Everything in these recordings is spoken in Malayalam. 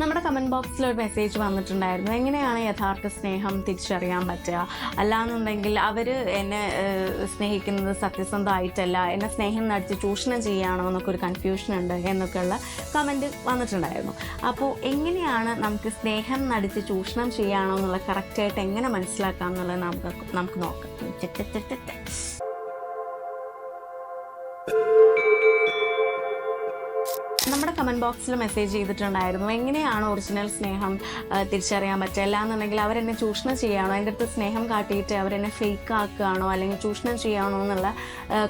നമ്മുടെ കമന്റ് ബോക്സിൽ ഒരു മെസ്സേജ് വന്നിട്ടുണ്ടായിരുന്നു. എങ്ങനെയാണ് യഥാർത്ഥ സ്നേഹം തിരിച്ചറിയാൻ പറ്റുക? അല്ലാന്നുണ്ടെങ്കിൽ അവർ എന്നെ സ്നേഹിക്കുന്നത് സത്യസന്ധമായിട്ടല്ല. എന്നെ സ്നേഹം നടിച്ച് ചൂഷണം ചെയ്യുകയാണോ എന്നൊക്കെ ഒരു കൺഫ്യൂഷൻ ഉണ്ട് എന്നൊക്കെയുള്ള കമന്റ് വന്നിട്ടുണ്ടായിരുന്നു. അപ്പോൾ എങ്ങനെയാണ് നമുക്ക് സ്നേഹം നടിച്ച് ചൂഷണം ചെയ്യുകയാണോ എന്നുള്ള കറക്റ്റായിട്ട് എങ്ങനെ മനസ്സിലാക്കാം എന്നുള്ളത് നമുക്ക് നമുക്ക് നോക്കാം. നമ്മുടെ കമന്റ് ബോക്സിൽ മെസ്സേജ് ചെയ്തിട്ടുണ്ടായിരുന്നു. എങ്ങനെയാണ് ഒറിജിനൽ സ്നേഹം തിരിച്ചറിയാൻ പറ്റുക? അല്ലാന്നുണ്ടെങ്കിൽ അവരെന്നെ ചൂഷണം ചെയ്യുകയാണോ? എന്റെ അടുത്ത് സ്നേഹം കാട്ടിയിട്ട് അവരെന്നെ ഫേക്ക് ആക്കുകയാണോ? അല്ലെങ്കിൽ ചൂഷണം ചെയ്യുകയാണോ എന്നുള്ള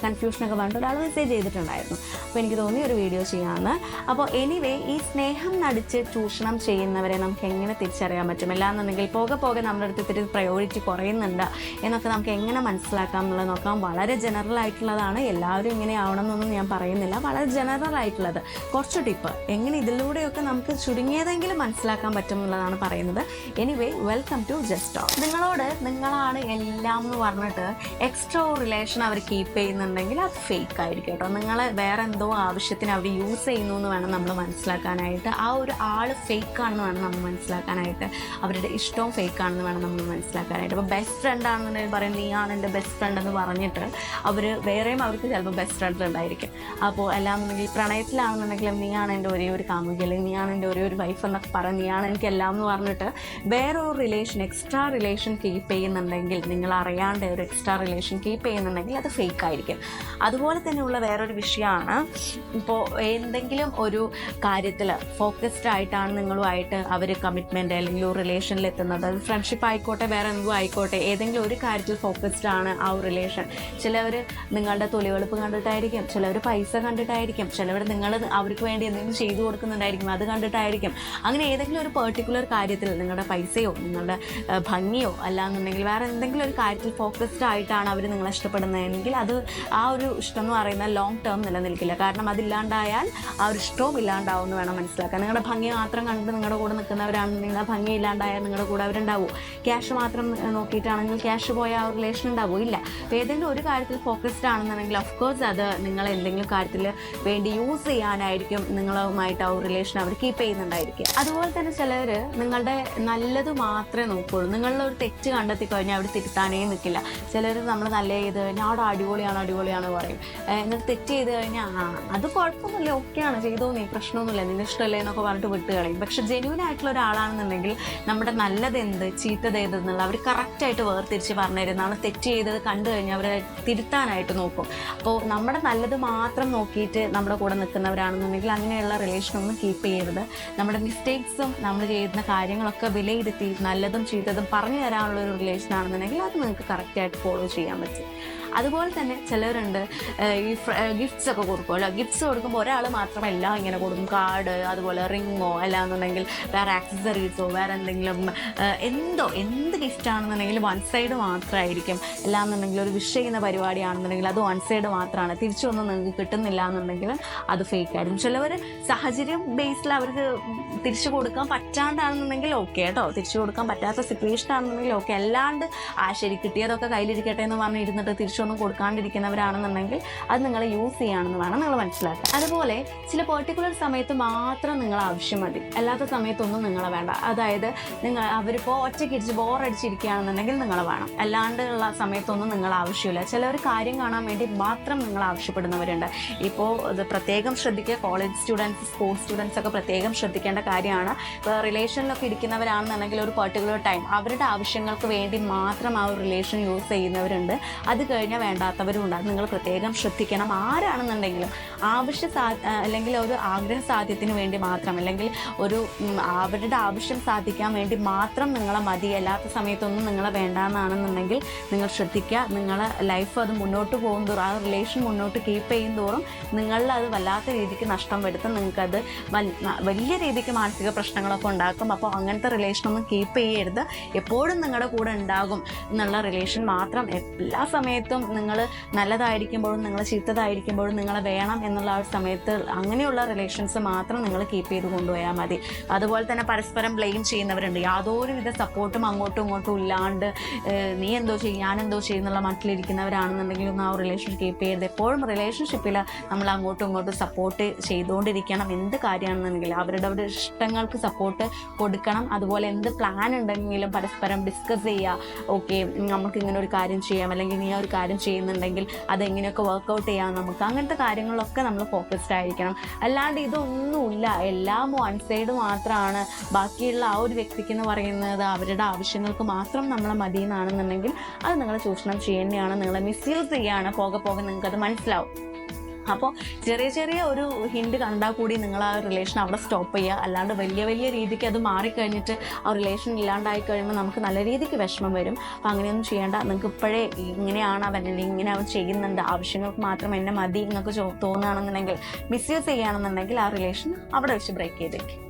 കൺഫ്യൂഷനൊക്കെ പറഞ്ഞിട്ട് ഒരാൾ മെസ്സേജ് ചെയ്തിട്ടുണ്ടായിരുന്നു. അപ്പോൾ എനിക്ക് തോന്നി ഒരു വീഡിയോ ചെയ്യാമെന്ന് അപ്പോൾ എനിവേ ഈ സ്നേഹം നടിച്ച് ചൂഷണം ചെയ്യുന്നവരെ നമുക്ക് എങ്ങനെ തിരിച്ചറിയാൻ പറ്റും? അല്ലാന്നുണ്ടെങ്കിൽ പോകെ പോകെ നമ്മുടെ അടുത്ത് ഇത്തിരി പ്രയോറിറ്റി കുറയുന്നുണ്ട് എന്നൊക്കെ നമുക്ക് എങ്ങനെ മനസ്സിലാക്കാം എന്നുള്ളത് നോക്കാം. വളരെ ജനറൽ ആയിട്ടുള്ളതാണ്. എല്ലാവരും ഇങ്ങനെ ആവണം എന്നൊന്നും ഞാൻ പറയുന്നില്ല. വളരെ ജനറൽ ആയിട്ടുള്ളത്. കുറച്ച് ടിപ്പ്. എങ്ങനെ ഇതിലൂടെയൊക്കെ നമുക്ക് ചുരുങ്ങിയതെങ്കിലും മനസ്സിലാക്കാൻ പറ്റും എന്നുള്ളതാണ് പറയുന്നത് എനിവേ വെൽക്കം ടു ജസ്റ്റ് നിങ്ങളോട് നിങ്ങളാണ് എല്ലാം എന്ന് പറഞ്ഞിട്ട് എക്സ്ട്രാ റിലേഷൻ അവർ കീപ്പ് ചെയ്യുന്നുണ്ടെങ്കിൽ അത് ഫേക്ക് ആയിരിക്കും കേട്ടോ. നിങ്ങൾ വേറെ എന്തോ ആവശ്യത്തിന് അവർ യൂസ് ചെയ്യുന്നു എന്ന് വേണം നമ്മൾ മനസ്സിലാക്കാനായിട്ട്. ആ ഒരു ആൾ ഫേക്ക് ആണെന്ന് വേണം നമ്മൾ മനസ്സിലാക്കാനായിട്ട്. അവരുടെ ഇഷ്ടവും ഫേക്ക് ആണെന്ന് വേണം നമ്മൾ മനസ്സിലാക്കാനായിട്ട്. അപ്പോൾ ബെസ്റ്റ് ഫ്രണ്ട് ആണെന്നുണ്ടെങ്കിൽ പറയും നീയാണ് എന്റെ ബെസ്റ്റ് ഫ്രണ്ട് എന്ന് പറഞ്ഞിട്ട് അവർ വേറെയും അവർക്ക് ചിലപ്പോൾ ബെസ്റ്റ് ഫ്രണ്ട് ഉണ്ടായിരിക്കും. അപ്പോൾ അല്ലാന്നുണ്ടെങ്കിൽ പ്രണയത്തിലാണെന്നുണ്ടെങ്കിലും നീയാണ് എന്റെ ഒരേ ഒരു കാമുകി അല്ലെങ്കിൽ നീയാണ് എന്റെ ഒരേ ഒരു വൈഫ് എന്നൊക്കെ പറഞ്ഞ് നീയാണ് എനിക്ക് എല്ലാം എന്ന് പറഞ്ഞിട്ട് വേറെ ഒരു റിലേഷൻ എക്സ്ട്രാ റിലേഷൻ കീപ്പ് ചെയ്യുന്നുണ്ടെങ്കിൽ നിങ്ങൾ അറിയാണ്ട് ഒരു എക്സ്ട്രാ റിലേഷൻ കീപ്പ് ചെയ്യുന്നുണ്ടെങ്കിൽ അത് ഫേക്ക് ആയിരിക്കും. അതുപോലെ തന്നെയുള്ള വേറൊരു വിഷയമാണ് ഇപ്പോൾ എന്തെങ്കിലും ഒരു കാര്യത്തിൽ ഫോക്കസ്ഡ് ആയിട്ടാണ് നിങ്ങളുമായിട്ട് അവർ കമ്മിറ്റ്മെന്റ് അല്ലെങ്കിൽ ഒരു റിലേഷനിൽ എത്തുന്നത്. അത് ഫ്രണ്ട്ഷിപ്പ് ആയിക്കോട്ടെ വേറെ എന്തോ ആയിക്കോട്ടെ ഏതെങ്കിലും ഒരു കാര്യത്തിൽ ഫോക്കസ്ഡ് ആണ് ആ ഒരു റിലേഷൻ ചിലവർ നിങ്ങളുടെ തൊലിവെളുപ്പ് കണ്ടിട്ടായിരിക്കും ചിലവർ പൈസ കണ്ടിട്ടായിരിക്കും ചിലവർ നിങ്ങൾ അവർക്ക് വേണ്ടി എന്തെങ്കിലും ചെയ്തു കൊടുക്കുന്നുണ്ടായിരിക്കും അത് കണ്ടിട്ടായിരിക്കും. അങ്ങനെ ഏതെങ്കിലും ഒരു പെർട്ടിക്കുലർ കാര്യത്തിൽ നിങ്ങളുടെ പൈസയോ നിങ്ങളുടെ ഭംഗിയോ അല്ലാന്നുണ്ടെങ്കിൽ വേറെ എന്തെങ്കിലും ഒരു കാര്യത്തിൽ ഫോക്കസ്ഡ് ആയിട്ടാണ് അവർ നിങ്ങളെ ഇഷ്ടപ്പെടുന്നതെങ്കിൽ അത് ആ ഒരു ഇഷ്ടം എന്ന് പറയുന്നത് ലോങ് ടേം നിലനിൽക്കില്ല. കാരണം അതില്ലാണ്ടായാൽ ആ ഒരു ഇഷ്ടവും ഇല്ലാണ്ടാവും എന്ന് വേണം മനസ്സിലാക്കാൻ. നിങ്ങളുടെ ഭംഗി മാത്രം കണ്ട് നിങ്ങളുടെ കൂടെ നിൽക്കുന്നവരാണ് നിങ്ങളുടെ ഭംഗി ഇല്ലാണ്ടായാൽ നിങ്ങളുടെ കൂടെ അവരുണ്ടാവും? ക്യാഷ് മാത്രം നോക്കിയിട്ടാണെങ്കിൽ ക്യാഷ് പോയ ആ റിലേഷൻ ഉണ്ടാവും? ഇല്ല. അപ്പോൾ ഏതെങ്കിലും ഒരു കാര്യത്തിൽ ഫോക്കസ്ഡ് ആണെന്നുണ്ടെങ്കിൽ ഓഫ് കോഴ്സ് അത് നിങ്ങൾ എന്തെങ്കിലും കാര്യത്തിൽ വേണ്ടി യൂസ് ചെയ്യാനായിരിക്കും. നിങ്ങളുമായിട്ട് ആ ഒരു റിലേഷൻ അവർ കീപ്പ് ചെയ്യുന്നുണ്ടായിരിക്കും അതുപോലെ തന്നെ ചിലർ നിങ്ങളുടെ നല്ലത് മാത്രമേ നോക്കുള്ളൂ. നിങ്ങളുടെ ഒരു തെറ്റ് കണ്ടെത്തി കഴിഞ്ഞാൽ അവർ തിരുത്താനേ നിൽക്കില്ല ചിലർ നമ്മൾ നല്ല ചെയ്ത് കഴിഞ്ഞാൽ അവിടെ അടിപൊളിയാണ് അടിപൊളിയാണ് പറയും. എന്നിട്ട് തെറ്റ് ചെയ്ത് കഴിഞ്ഞാൽ ആ അത് കുഴപ്പമൊന്നുമില്ല ഓക്കെയാണ്. ചെയ്തോ നീ പ്രശ്നമൊന്നുമില്ല. നിന്നെ ഇഷ്ടമല്ലേ എന്നൊക്കെ പറഞ്ഞിട്ട് വിട്ട് കളയും. പക്ഷെ ജെന്യൂൻ ആയിട്ടുള്ള ഒരാളാണെന്നുണ്ടെങ്കിൽ നമ്മുടെ നല്ലത് എന്ത് ചീത്തത് എന്തെന്നുള്ള അവർ കറക്റ്റായിട്ട് വേർതിരിച്ച് പറഞ്ഞു നമ്മൾ തെറ്റ് ചെയ്തത് കണ്ടു കഴിഞ്ഞാൽ അവരെ തിരുത്താനായിട്ട് നോക്കും. അപ്പോൾ നമ്മുടെ നല്ലത് മാത്രം നോക്കിയിട്ട് നമ്മുടെ കൂടെ നിൽക്കുന്നവരാണെന്നുണ്ടെങ്കിൽ അങ്ങനെയുള്ള റിലേഷൻ ഒന്നും കീപ്പ് ചെയ്യരുത്. നമ്മുടെ മിസ്റ്റേക്സും നമ്മൾ ചെയ്യുന്ന കാര്യങ്ങളൊക്കെ വിലയിരുത്തി നല്ലതും ചീത്തതും പറഞ്ഞു തരാനുള്ള ഒരു റിലേഷൻ ആണെന്നുണ്ടെങ്കിൽ അത് നിങ്ങൾക്ക് കറക്റ്റായിട്ട് ഫോളോ ചെയ്യാൻ പറ്റും. അതുപോലെ തന്നെ ചിലരുണ്ട് ഈ ഗിഫ്റ്റ്സ് ഒക്കെ കൊടുക്കുമല്ലോ. ഗിഫ്റ്റ്സ് കൊടുക്കുമ്പോൾ ഒരാൾ മാത്രമല്ല ഇങ്ങനെ കൊടുക്കും. കാർഡ് അതുപോലെ റിങ്ങോ അല്ലാന്നുണ്ടെങ്കിൽ വേറെ ആക്സസറീസോ വേറെ എന്തെങ്കിലും എന്തോ എന്ത് ഗിഫ്റ്റ് ആണെന്നുണ്ടെങ്കിൽ വൺ സൈഡ് മാത്രമായിരിക്കും. അല്ലാന്നുണ്ടെങ്കിൽ ഒരു വിഷ് ചെയ്യുന്ന പരിപാടിയാണെന്നുണ്ടെങ്കിൽ അത് വൺ സൈഡ് മാത്രമാണ്. തിരിച്ചൊന്നും നിങ്ങൾക്ക് കിട്ടുന്നില്ല എന്നുണ്ടെങ്കിൽ അത് ഫേക്ക് ആയിരിക്കും. ചിലവർ സാഹചര്യം ബേസിൽ അവർക്ക് തിരിച്ചു കൊടുക്കാൻ പറ്റാണ്ടാണെന്നുണ്ടെങ്കിൽ ഓക്കെ കേട്ടോ. തിരിച്ചു കൊടുക്കാൻ പറ്റാത്ത സിറ്റുവേഷൻ ആണെന്നുണ്ടെങ്കിൽ ഓക്കെ അല്ലാണ്ട് ആ ശരി കിട്ടിയതൊക്കെ കയ്യിലിരിക്കട്ടെ എന്ന് പറഞ്ഞ് ഇരുന്നിട്ട് തിരിച്ചൊന്നും കൊടുക്കാണ്ടിരിക്കുന്നവരാണെന്നുണ്ടെങ്കിൽ അത് നിങ്ങൾ യൂസ് ചെയ്യുകയാണെന്ന് വേണം നിങ്ങൾ മനസ്സിലാക്കുക അതുപോലെ ചില പെർട്ടിക്കുലർ സമയത്ത് മാത്രം നിങ്ങൾ ആവശ്യം മതി. അല്ലാത്ത സമയത്തൊന്നും നിങ്ങളെ വേണ്ട. അതായത് നിങ്ങൾ അവരിപ്പോൾ ഒറ്റയ്ക്ക് ഇടിച്ച് ബോറടിച്ചിരിക്കുകയാണെന്നുണ്ടെങ്കിൽ നിങ്ങൾ വേണം. അല്ലാണ്ടുള്ള സമയത്തൊന്നും നിങ്ങൾ ആവശ്യമില്ല. ചിലർ കാര്യം കാണാൻ വേണ്ടി മാത്രം നിങ്ങൾ ആവശ്യപ്പെടുന്നവരുണ്ട്. ഇപ്പോൾ ഇത് പ്രത്യേകം ശ്രദ്ധിക്കുക. കോളേജ് സ്റ്റുഡൻസ് സ്കൂൾ സ്റ്റുഡൻസ് ഒക്കെ പ്രത്യേകം ശ്രദ്ധിക്കേണ്ട കാര്യമാണ്. റിലേഷനിലൊക്കെ ഇരിക്കുന്നവരാണെന്നുണ്ടെങ്കിൽ ഒരു പെർട്ടിക്കുലർ ടൈം അവരുടെ ആവശ്യങ്ങൾക്ക് വേണ്ടി മാത്രം ആ ഒരു റിലേഷൻ യൂസ് ചെയ്യുന്നവരുണ്ട്. അത് കഴിഞ്ഞാൽ വേണ്ടാത്തവരും ഉണ്ട് അത് നിങ്ങൾ പ്രത്യേകം ശ്രദ്ധിക്കണം. ആരാണെന്നുണ്ടെങ്കിലും ആവശ്യ സാ അല്ലെങ്കിൽ ഒരു ആഗ്രഹ സാധ്യത്തിന് വേണ്ടി മാത്രം അല്ലെങ്കിൽ ഒരു അവരുടെ ആവശ്യം സാധിക്കാൻ വേണ്ടി മാത്രം നിങ്ങളെ മതി. അല്ലാത്ത സമയത്തൊന്നും നിങ്ങളെ വേണ്ടാന്നാണെന്നുണ്ടെങ്കിൽ നിങ്ങൾ ശ്രദ്ധിക്കുക. നിങ്ങളെ ലൈഫ് അത് മുന്നോട്ട് പോകും തോറും ആ റിലേഷൻ മുന്നോട്ട് കീപ്പ് ചെയ്യും തോറും നിങ്ങളിൽ അത് വല്ലാത്ത രീതിക്ക് നഷ്ടം വരുത്തും. നിങ്ങൾക്കത് വലിയ രീതിക്ക് മാനസിക പ്രശ്നങ്ങളൊക്കെ ഉണ്ടാക്കും. അപ്പോൾ അങ്ങനത്തെ റിലേഷനൊന്നും കീപ്പ് ചെയ്യരുത്. എപ്പോഴും നിങ്ങളുടെ കൂടെ ഉണ്ടാകും എന്നുള്ള റിലേഷൻ മാത്രം. എല്ലാ സമയത്തും നിങ്ങൾ നല്ലതായിരിക്കുമ്പോഴും നിങ്ങൾ ചീത്തതായിരിക്കുമ്പോഴും നിങ്ങളെ വേണം എന്നുള്ള ആ ഒരു സമയത്ത് അങ്ങനെയുള്ള റിലേഷൻസ് മാത്രം നിങ്ങൾ കീപ്പ് ചെയ്ത് കൊണ്ടുപോയാൽ മതി. അതുപോലെ തന്നെ പരസ്പരം ബ്ലെയിം ചെയ്യുന്നവരുണ്ട്. യാതൊരുവിധ സപ്പോർട്ടും അങ്ങോട്ടും ഇങ്ങോട്ടും ഇല്ലാണ്ട് നീ എന്തോ ചെയ്യും ഞാൻ എന്തോ ചെയ്യുന്നുള്ള മട്ടിലിരിക്കുന്നവരാണെന്നുണ്ടെങ്കിൽ ആ റിലേഷൻ കീപ്പ് ചെയ്യരുത്. എപ്പോഴും റിലേഷൻഷിപ്പിൽ നമ്മൾ അങ്ങോട്ടും ഇങ്ങോട്ടും സപ്പോർട്ട് ചെയ്തുകൊണ്ടിരിക്കണം. എന്ത് കാര്യമാണെന്നുണ്ടെങ്കിൽ അവരുടെ അവരുടെ ഇഷ്ടങ്ങൾക്ക് സപ്പോർട്ട് കൊടുക്കണം. അതുപോലെ എന്ത് പ്ലാൻ ഉണ്ടെങ്കിലും പരസ്പരം ഡിസ്കസ് ചെയ്യുക. ഓക്കെ നമുക്ക് ഇങ്ങനെ ഒരു കാര്യം ചെയ്യാം. അല്ലെങ്കിൽ നീ ഒരു കാര്യം ചെയ്യുന്നുണ്ടെങ്കിൽ അതെങ്ങനെയൊക്കെ വർക്കൗട്ട് ചെയ്യാം നമുക്ക്. അങ്ങനത്തെ കാര്യങ്ങളൊക്കെ നമ്മൾ ഫോക്കസ്ഡ് ആയിരിക്കണം. അല്ലാണ്ട് ഇതൊന്നുമില്ല. എല്ലാം വൺ സൈഡ് മാത്രമാണ് ബാക്കിയുള്ള ആ ഒരു വ്യക്തിക്ക് എന്ന് പറയുന്നത് അവരുടെ ആവശ്യങ്ങൾക്ക് മാത്രം നമ്മളെ മതി എന്നാണെന്നുണ്ടെങ്കിൽ അത് നിങ്ങൾ ചൂഷണം ചെയ്യേണ്ടതാണ് നിങ്ങളെ മിസ്യൂസ് ചെയ്യുകയാണ് പോകെ പോകെ നിങ്ങൾക്കത് മനസ്സിലാവും. അപ്പോൾ ചെറിയ ചെറിയ ഒരു ഹിൻഡ് കണ്ടാൽ കൂടി നിങ്ങൾ ആ റിലേഷൻ അവിടെ സ്റ്റോപ്പ് ചെയ്യുക. അല്ലാണ്ട് വലിയ വലിയ രീതിക്ക് അത് മാറിക്കഴിഞ്ഞിട്ട് ആ റിലേഷൻ ഇല്ലാണ്ടായി കഴിയുമ്പോൾ നമുക്ക് നല്ല രീതിക്ക് വിഷമം വരും. അപ്പോൾ അങ്ങനെയൊന്നും ചെയ്യേണ്ട. നിങ്ങൾക്ക് ഇപ്പോഴേ ഇങ്ങനെയാണ് അവൻ അല്ലെങ്കിൽ ഇങ്ങനെ അവൻ ചെയ്യുന്നുണ്ട്. ആവശ്യങ്ങൾക്ക് മാത്രം എന്നെ മതി നിങ്ങൾക്ക് തോന്നുകയാണെന്നുണ്ടെങ്കിൽ മിസ്യൂസ് ചെയ്യുകയാണെന്നുണ്ടെങ്കിൽ ആ റിലേഷൻ അവിടെ വെച്ച് ബ്രേക്ക് ചെയ്തേക്കും.